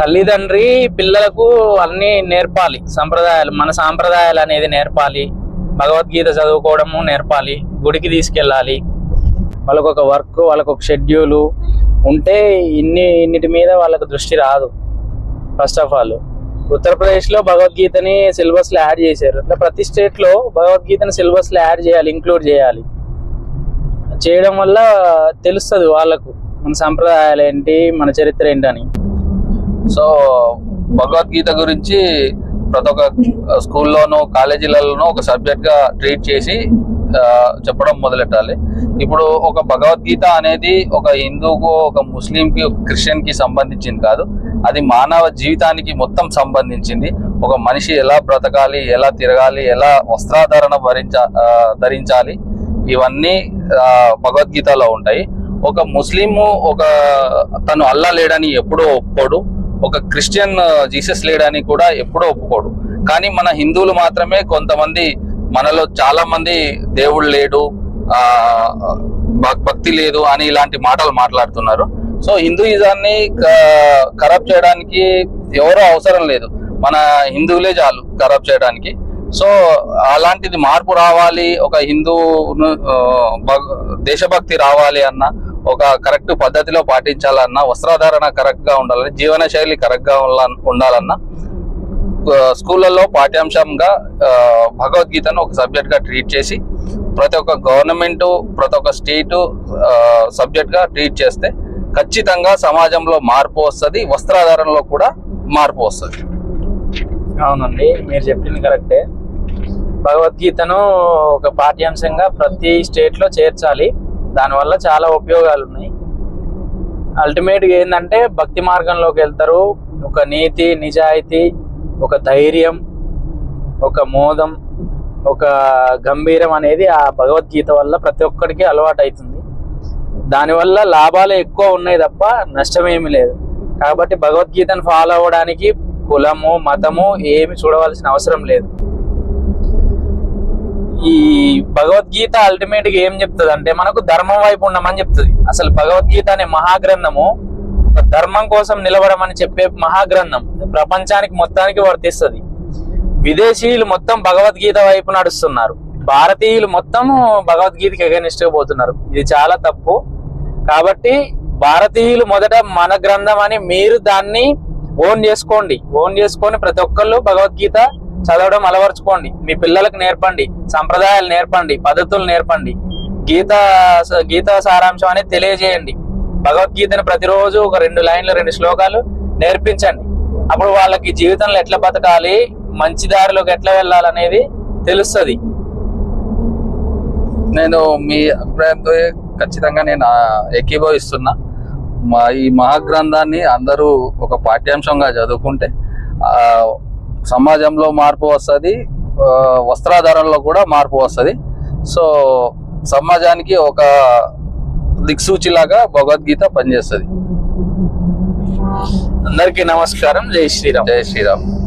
తల్లిదండ్రి పిల్లలకు అన్ని నేర్పాలి. సంప్రదాయాలు మన సాంప్రదాయాలు అనేది నేర్పాలి. భగవద్గీత చదువుకోవడము నేర్పాలి. గుడికి తీసుకెళ్ళాలి. వాళ్ళకు ఒక వర్క్ వాళ్ళకు ఒక షెడ్యూలు ఉంటే ఇన్ని ఇన్నిటి మీద వాళ్ళకు దృష్టి రాదు. ఫస్ట్ ఆఫ్ ఆల్ ఉత్తరప్రదేశ్లో భగవద్గీతని సిలబస్లో యాడ్ చేశారు. అట్లా ప్రతి స్టేట్లో భగవద్గీతని సిలబస్లో యాడ్ చేయాలి ఇంక్లూడ్ చేయాలి. చేయడం వల్ల తెలుస్తుంది వాళ్ళకు. మన సంప్రదాయాలు ఏంటి మన చరిత్ర ఏంటని. సో భగవద్గీత గురించి ప్రతి ఒక్క స్కూల్లోనూ కాలేజీలలోనూ ఒక సబ్జెక్ట్గా ట్రీట్ చేసి చెప్పడం మొదలెట్టాలి. ఇప్పుడు ఒక భగవద్గీత అనేది ఒక హిందూకు ఒక ముస్లింకి ఒక క్రిస్టియన్కి సంబంధించింది కాదు. అది మానవ జీవితానికి మొత్తం సంబంధించింది. ఒక మనిషి ఎలా బ్రతకాలి ఎలా తిరగాలి ఎలా వస్త్రాధారణ భరించ ధరించాలి ఇవన్నీ భగవద్గీతలో ఉంటాయి. ఒక ముస్లిము ఒక తను అల్లా లేడని ఎప్పుడూ ఒప్పుకోడు. ఒక క్రిస్టియన్ జీసస్ లేడని కూడా ఎప్పుడూ ఒప్పుకోడు. కానీ మన హిందువులు మాత్రమే కొంతమంది మనలో చాలా మంది దేవుడు లేడు ఆ భక్తి లేదు అని ఇలాంటి మాటలు మాట్లాడుతున్నారు. సో హిందూయిజాన్ని కరప్ట్ చేయడానికి ఎవరో అవసరం లేదు. మన హిందువులే చాలు కరప్ట్ చేయడానికి. సో అలాంటిది మార్పు రావాలి ఒక హిందూ దేశభక్తి రావాలి అన్న ఒక కరెక్ట్ పద్ధతిలో పాటించాలన్నా వస్త్రధారణ కరెక్ట్గా ఉండాలని జీవన శైలి కరెక్ట్గా ఉండాల- ఉండాలన్నా స్కూళ్ళల్లో పాఠ్యాంశంగా భగవద్గీతను ఒక సబ్జెక్ట్గా ట్రీట్ చేసి ప్రతి ఒక్క గవర్నమెంటు ప్రతి ఒక్క స్టేటు సబ్జెక్ట్గా ట్రీట్ చేస్తే ఖచ్చితంగా సమాజంలో మార్పు వస్తుంది వస్త్రాధారణలో కూడా మార్పు వస్తుంది. అవునండి మీరు చెప్పింది కరెక్టే భగవద్గీతను ఒక పాఠ్యాంశంగా ప్రతి స్టేట్లో చేర్చాలి. దానివల్ల చాలా ఉపయోగాలు ఉన్నాయి అల్టిమేట్గా ఏంటంటే భక్తి మార్గంలోకి వెళ్తారు. ఒక నీతి నిజాయితీ ఒక ధైర్యం ఒక మోదం ఒక గంభీరం అనేది ఆ భగవద్గీత వల్ల ప్రతి ఒక్కరికి అలవాటు అవుతుంది దానివల్ల లాభాలు ఎక్కువ ఉన్నాయి తప్ప నష్టమేమి లేదు. కాబట్టి భగవద్గీతను ఫాలో అవ్వడానికి కులము మతము ఏమి చూడవలసిన అవసరం లేదు. ఈ భగవద్గీత అల్టిమేట్గా ఏం చెప్తుంది అంటే మనకు ధర్మం వైపు ఉండమని చెప్తుంది. అసలు భగవద్గీత అనే మహాగ్రంథము ధర్మం కోసం నిలబడమని చెప్పే మహాగ్రంథం. ప్రపంచానికి మొత్తానికి వర్తిస్తుంది. విదేశీయులు మొత్తం భగవద్గీత వైపు నడుస్తున్నారు. భారతీయులు మొత్తం భగవద్గీతకి అగనిస్ట్ పోతున్నారు. ఇది చాలా తప్పు. కాబట్టి భారతీయులు మొదట మన గ్రంథం అని మీరు దాన్ని ఓన్ చేసుకోండి. ఓన్ చేసుకొని ప్రతి ఒక్కళ్ళు భగవద్గీత చదవడం అలవర్చుకోండి. మీ పిల్లలకు నేర్పండి. సంప్రదాయాలు నేర్పండి. పద్ధతులు నేర్పండి. గీత గీత సారాంశం అనేది తెలియజేయండి. భగవద్గీతను ప్రతిరోజు ఒక రెండు లైన్లు రెండు శ్లోకాలు నేర్పించండి. అప్పుడు వాళ్ళకి జీవితంలో ఎట్లా బతకాలి మంచి దారిలోకి ఎట్లా వెళ్ళాలనేది తెలుస్తుంది. నేను మీ అభిప్రాయంతో ఖచ్చితంగా నేను ఏకీభవిస్తున్నా. మా ఈ మహాగ్రంథాన్ని అందరూ ఒక పాఠ్యాంశంగా చదువుకుంటే సమాజంలో మార్పు వస్తుంది వస్త్రాధారణలో కూడా మార్పు వస్తుంది. సో సమాజానికి ఒక దిక్సూచిలాగా భగవద్గీత పనిచేస్తుంది. అందరికీ నమస్కారం. జై శ్రీరామ్. జై శ్రీరామ్.